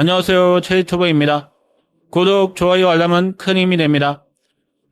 안녕하세요. 최유튜버입니다. 구독, 좋아요, 알람은 큰 힘이 됩니다.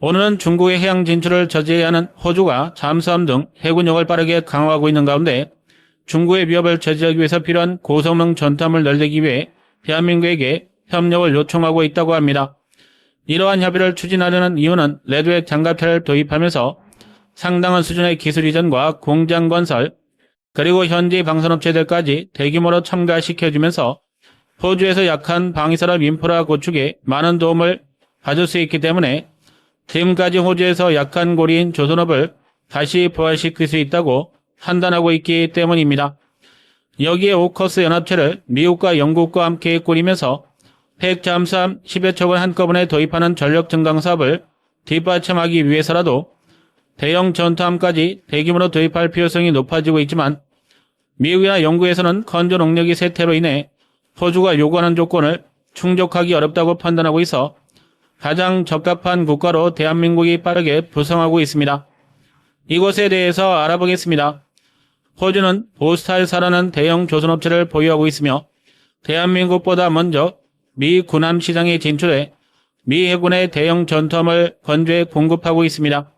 오늘은 중국의 해양 진출을 저지해야 하는 호주가 잠수함 등 해군력을 빠르게 강화하고 있는 가운데 중국의 위협을 제지하기 위해서 필요한 고성능 전투함을 늘리기 위해 대한민국에게 협력을 요청하고 있다고 합니다. 이러한 협의를 추진하려는 이유는 레드웨 장갑차를 도입하면서 상당한 수준의 기술 이전과 공장 건설, 그리고 현지 방산업체들까지 대규모로 첨가시켜주면서 호주에서 약한 방위산업 인프라 구축에 많은 도움을 받을 수 있기 때문에 지금까지 호주에서 약한 고리인 조선업을 다시 부활시킬 수 있다고 판단하고 있기 때문입니다. 여기에 오커스 연합체를 미국과 영국과 함께 꾸리면서 핵 잠수함 10여 척을 한꺼번에 도입하는 전력 증강 사업을 뒷받침하기 위해서라도 대형 전투함까지 대규모로 도입할 필요성이 높아지고 있지만 미국이나 영국에서는 건조 능력이 쇠퇴로 인해 호주가 요구하는 조건을 충족하기 어렵다고 판단하고 있어 가장 적합한 국가로 대한민국이 빠르게 부상하고 있습니다. 이것에 대해서 알아보겠습니다. 호주는 보스탈사라는 대형 조선업체를 보유하고 있으며 대한민국보다 먼저 미 군함 시장에 진출해 미 해군의 대형 전투함을 건조해 공급하고 있습니다.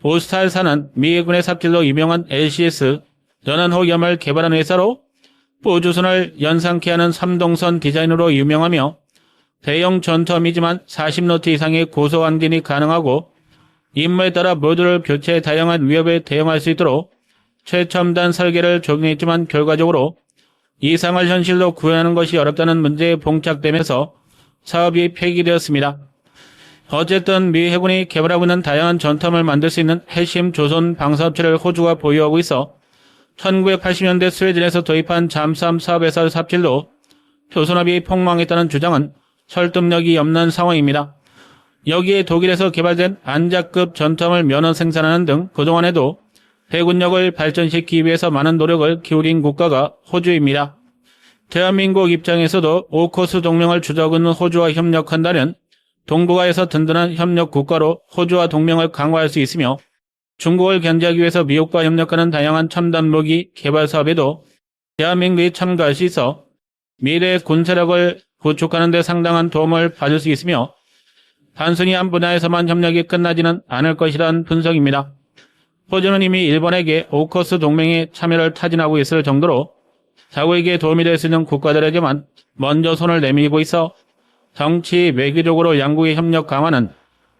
보스탈사는 미 해군의 삽질로 유명한 LCS 연안호 염을 개발한 회사로 보조선을 연상케 하는 삼동선 디자인으로 유명하며 대형 전투함이지만 40노트 이상의 고소항진이 가능하고 임무에 따라 모듈을 교체 다양한 위협에 대응할 수 있도록 최첨단 설계를 적용했지만 결과적으로 이상을 현실로 구현하는 것이 어렵다는 문제에 봉착되면서 사업이 폐기되었습니다. 어쨌든 미 해군이 개발하고 있는 다양한 전투함을 만들 수 있는 핵심 조선 방사업체를 호주가 보유하고 있어 1980년대 스웨덴에서 도입한 잠수함 사업에서 삽질로 조선업이 폭망했다는 주장은 설득력이 없는 상황입니다. 여기에 독일에서 개발된 안자급 전투함을 면허 생산하는 등 그동안에도 해군력을 발전시키기 위해서 많은 노력을 기울인 국가가 호주입니다. 대한민국 입장에서도 오코스 동맹을 있는 호주와 협력한다면 동북아에서 든든한 협력 국가로 호주와 동맹을 강화할 수 있으며 중국을 견제하기 위해서 미국과 협력하는 다양한 첨단 무기 개발 사업에도 대한민국이 참가할 수 있어 미래의 군사력을 구축하는 데 상당한 도움을 받을 수 있으며 단순히 한 분야에서만 협력이 끝나지는 않을 것이라는 분석입니다. 호주는 이미 일본에게 오커스 동맹에 참여를 타진하고 있을 정도로 자국에게 도움이 될 수 있는 국가들에게만 먼저 손을 내밀고 있어 정치, 외교적으로 양국의 협력 강화는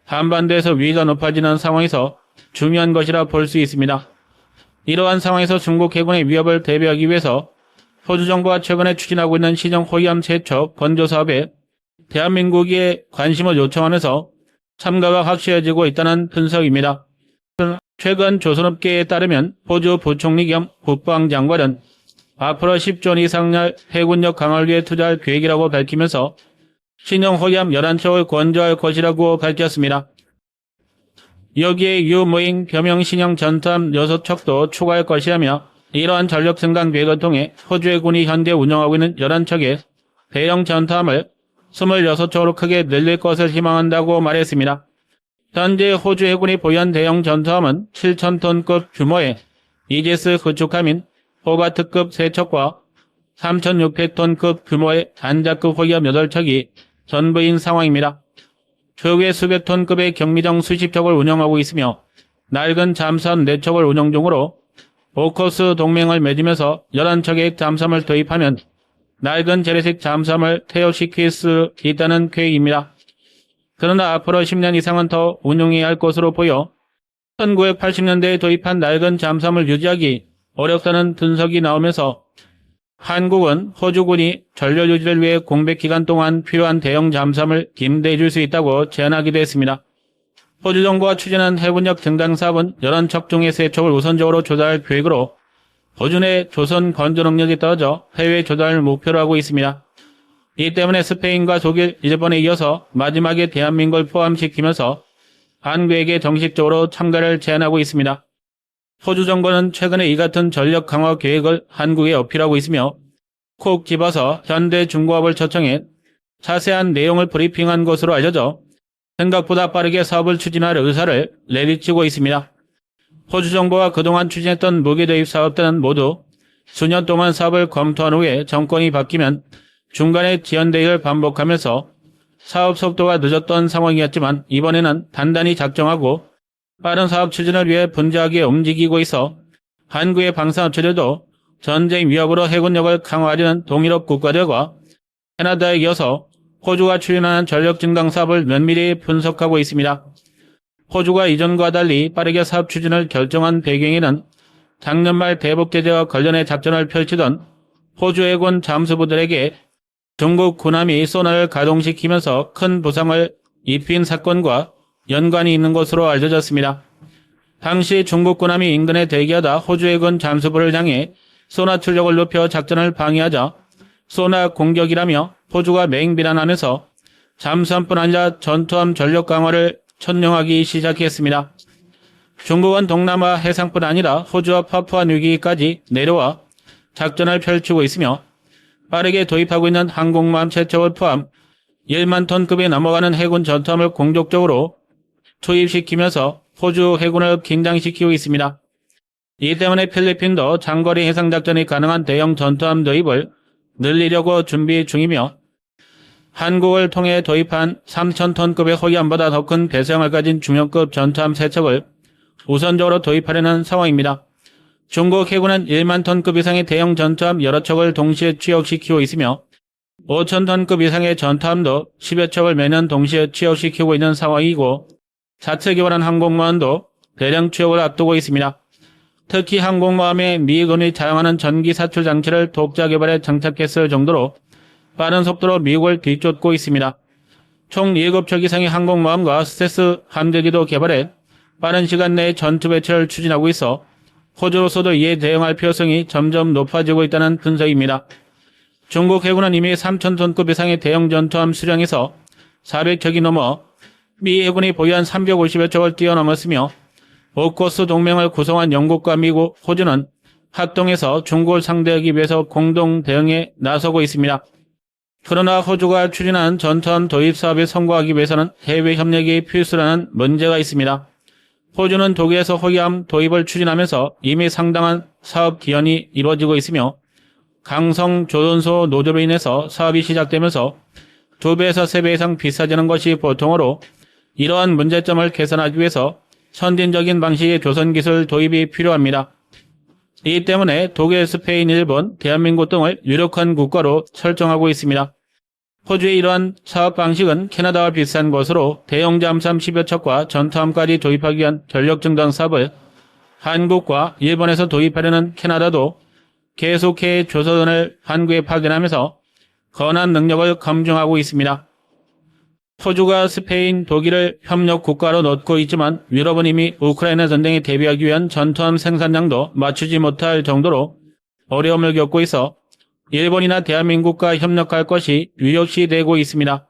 한반도에서 위기가 높아지는 상황에서 중요한 것이라 볼 수 있습니다. 이러한 상황에서 중국 해군의 위협을 대비하기 위해서 호주 정부가 최근에 추진하고 있는 시정 호위함 세척 건조 사업에 대한민국에 관심을 요청하면서 참가가 확실해지고 있다는 분석입니다. 최근 조선업계에 따르면 호주 부총리 겸 국방장관은 앞으로 10조 이상의 해군력 강화를 위해 투자할 계획이라고 밝히면서 신형 호위함 11척을 건조할 것이라고 밝혔습니다. 여기에 유무인 겸용 신형 전투함 6척도 추가할 것이라며 이러한 전력 증강 계획을 통해 호주 해군이 현재 운영하고 있는 11척의 대형 전투함을 26척으로 크게 늘릴 것을 희망한다고 말했습니다. 현재 호주 해군이 보유한 대형 전투함은 7,000톤급 규모의 이지스 구축함인 호가트급 3척과 3,600톤급 규모의 단자급 호기압 8척이 전부인 상황입니다. 최후의 수백 톤급의 경미정 수십 척을 운영하고 있으며 낡은 잠수함 4척을 운영 중으로 오커스 동맹을 맺으면서 11척의 잠수함을 도입하면 낡은 재래식 잠수함을 퇴역시킬 수 있다는 계획입니다. 그러나 앞으로 10년 이상은 더 운용해야 할 것으로 보여 1980년대에 도입한 낡은 잠수함을 유지하기 어렵다는 분석이 나오면서 한국은 호주군이 전력 유지를 위해 공백 기간 동안 필요한 대형 잠수함을 김대해 줄 수 있다고 제안하기도 했습니다. 호주 정부가 추진한 해군력 증강 사업은 11척 중의 3척을 우선적으로 조달할 계획으로 호주 내 조선 건조 능력이 떨어져 해외 조달을 목표로 하고 있습니다. 이 때문에 스페인과 독일, 일본에 이어서 마지막에 대한민국을 포함시키면서 한국에게 정식적으로 참가를 제안하고 있습니다. 호주 정부는 최근에 이 같은 전력 강화 계획을 한국에 어필하고 있으며 콕 집어서 현대 중공업을 초청해 자세한 내용을 브리핑한 것으로 알려져 생각보다 빠르게 사업을 추진할 의사를 내비치고 있습니다. 호주 정부가 그동안 추진했던 무기 도입 사업들은 모두 수년 동안 사업을 검토한 후에 정권이 바뀌면 중간에 지연대기를 반복하면서 사업 속도가 늦었던 상황이었지만 이번에는 단단히 작정하고 빠른 사업 추진을 위해 분주하게 움직이고 있어 한국의 방산업체들도 전쟁 위협으로 해군력을 강화하려는 동유럽 국가들과 캐나다에 이어서 호주가 추진하는 전력 증강 사업을 면밀히 분석하고 있습니다. 호주가 이전과 달리 빠르게 사업 추진을 결정한 배경에는 작년 말 대북 제재와 관련해 작전을 펼치던 호주 해군 잠수부들에게 중국 군함이 소나를 가동시키면서 큰 부상을 입힌 사건과 연관이 있는 것으로 알려졌습니다. 당시 중국 군함이 인근에 대기하다 호주 해군 잠수부를 향해 소나 출력을 높여 작전을 방해하자 소나 공격이라며 호주가 맹 비난하면서 잠수함뿐 아니라 전투함 전력 강화를 천명하기 시작했습니다. 중국은 동남아 해상뿐 아니라 호주와 파푸아 뉴기까지 내려와 작전을 펼치고 있으며 빠르게 도입하고 있는 항공모함 최초를 포함 1만 톤급에 넘어가는 해군 전투함을 공격적으로 투입시키면서 호주 해군을 긴장시키고 있습니다. 이 때문에 필리핀도 장거리 해상작전이 가능한 대형 전투함 도입을 늘리려고 준비 중이며 한국을 통해 도입한 3,000톤급의 호위함보다 더 큰 배수형을 가진 중형급 전투함 세척을 우선적으로 도입하려는 상황입니다. 중국 해군은 1만 톤급 이상의 대형 전투함 여러 척을 동시에 취역시키고 있으며 5천 톤급 이상의 전투함도 10여 척을 매년 동시에 취역시키고 있는 상황이고 자체 개발한 항공모함도 대량 취역을 앞두고 있습니다. 특히 항공모함에 미군이 자용하는 전기 사출 장치를 독자 개발에 장착했을 정도로 빠른 속도로 미국을 뒤쫓고 있습니다. 총 7척 이상의 항공모함과 스텔스 함대기도 개발해 빠른 시간 내에 전투 배치를 추진하고 있어 호주로서도 이에 대응할 필요성이 점점 높아지고 있다는 분석입니다. 중국 해군은 이미 3,000톤급 이상의 대형 전투함 수량에서 400척이 넘어 미 해군이 보유한 350여 척을 뛰어넘었으며 오코스 동맹을 구성한 영국과 미국, 호주는 합동해서 중국을 상대하기 위해서 공동 대응에 나서고 있습니다. 그러나 호주가 추진한 전투함 도입 사업에 성공하기 위해서는 해외 협력이 필수라는 문제가 있습니다. 호주는 독일에서 호위함 도입을 추진하면서 이미 상당한 사업 기원이 이루어지고 있으며 강성 조선소 노조로 인해서 사업이 시작되면서 2배에서 3배 이상 비싸지는 것이 보통으로 이러한 문제점을 개선하기 위해서 선진적인 방식의 조선기술 도입이 필요합니다. 이 때문에 독일, 스페인, 일본, 대한민국 등을 유력한 국가로 설정하고 있습니다. 호주의 이러한 사업 방식은 캐나다와 비슷한 것으로 대형 잠수함 10여 척과 전투함까지 도입하기 위한 전력 증강 사업을 한국과 일본에서 도입하려는 캐나다도 계속해 조선을 한국에 파견하면서 건한 능력을 검증하고 있습니다. 호주가 스페인, 독일을 협력 국가로 넣고 있지만 유럽은 이미 우크라이나 전쟁에 대비하기 위한 전투함 생산량도 맞추지 못할 정도로 어려움을 겪고 있어 일본이나 대한민국과 협력할 것이 위협시 되고 있습니다.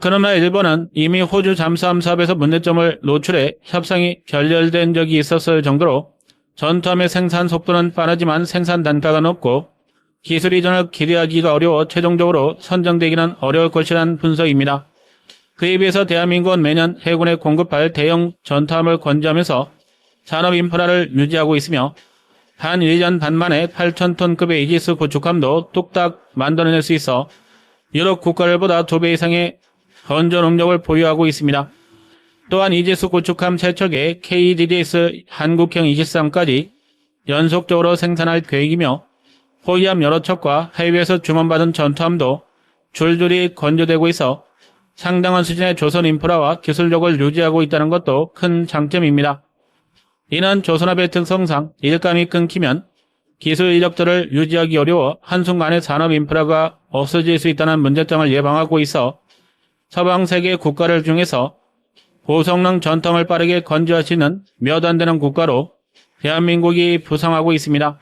그러나 일본은 이미 호주 잠수함 사업에서 문제점을 노출해 협상이 결렬된 적이 있었을 정도로 전투함의 생산 속도는 빠르지만 생산 단가가 높고 기술 이전을 기대하기가 어려워 최종적으로 선정되기는 어려울 것이라는 분석입니다. 그에 비해서 대한민국은 매년 해군에 공급할 대형 전투함을 건조하면서 산업 인프라를 유지하고 있으며 한 1년 반 만에 8,000톤급의 이지스 구축함도 뚝딱 만들어낼 수 있어 유럽 국가들보다 2배 이상의 건조 능력을 보유하고 있습니다. 또한 이지스 구축함 3척에 KDDS 한국형 이지스함까지 연속적으로 생산할 계획이며 호위함 여러 척과 해외에서 주문받은 전투함도 줄줄이 건조되고 있어 상당한 수준의 조선 인프라와 기술력을 유지하고 있다는 것도 큰 장점입니다. 이는 조선업의 특성상 일감이 끊기면 기술 인력들을 유지하기 어려워 한순간에 산업 인프라가 없어질 수 있다는 문제점을 예방하고 있어 서방 세계 국가들 중에서 고성능 전통을 빠르게 건조할 수 있는 몇 안 되는 국가로 대한민국이 부상하고 있습니다.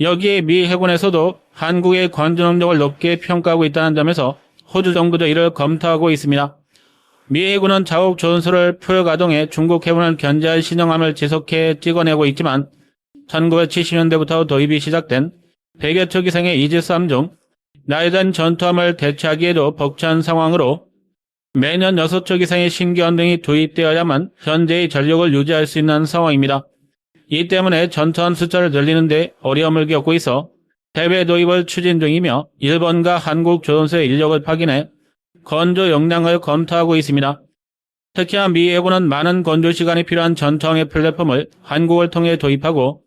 여기에 미 해군에서도 한국의 건조 능력을 높게 평가하고 있다는 점에서 호주 정부도 이를 검토하고 있습니다. 미 해군은 자국 조선소를 풀 가동해 중국 해군을 견제할 신형함을 지속해 찍어내고 있지만 1970년대부터 도입이 시작된 100여 척 이상의 이지스함 중 나이든 전투함을 대체하기에도 벅찬 상황으로 매년 6척 이상의 신규 함등이 도입되어야만 현재의 전력을 유지할 수 있는 상황입니다. 이 때문에 전투함 숫자를 늘리는데 어려움을 겪고 있어 대외 도입을 추진 중이며 일본과 한국 조선소의 인력을 파견해 건조 역량을 검토하고 있습니다. 특히나 미 해군은 많은 건조 시간이 필요한 전투항의 플랫폼을 한국을 통해 도입하고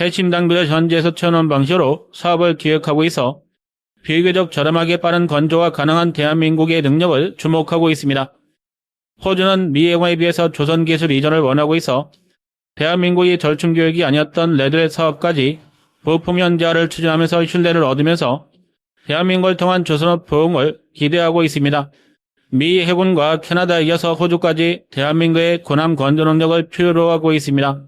해침 장비를 현지에서 채우는 방식으로 사업을 기획하고 있어 비교적 저렴하게 빠른 건조가 가능한 대한민국의 능력을 주목하고 있습니다. 호주는 미 해군에 비해서 조선 기술 이전을 원하고 있어 대한민국이 절충 교육이 아니었던 레드렛 사업까지 현지화를 추진하면서 신뢰를 얻으면서 대한민국을 통한 조선업 부흥을 기대하고 있습니다. 미 해군과 캐나다에 이어서 호주까지 대한민국의 군함 건조 능력을 필요로 하고 있습니다.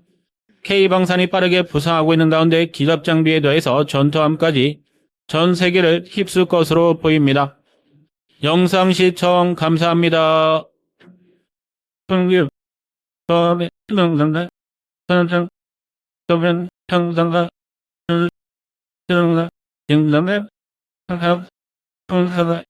K방산이 빠르게 부상하고 있는 가운데 기갑 장비에 더해서 전투함까지 전 세계를 휩쓸 것으로 보입니다. 영상 시청 감사합니다. Kingdom have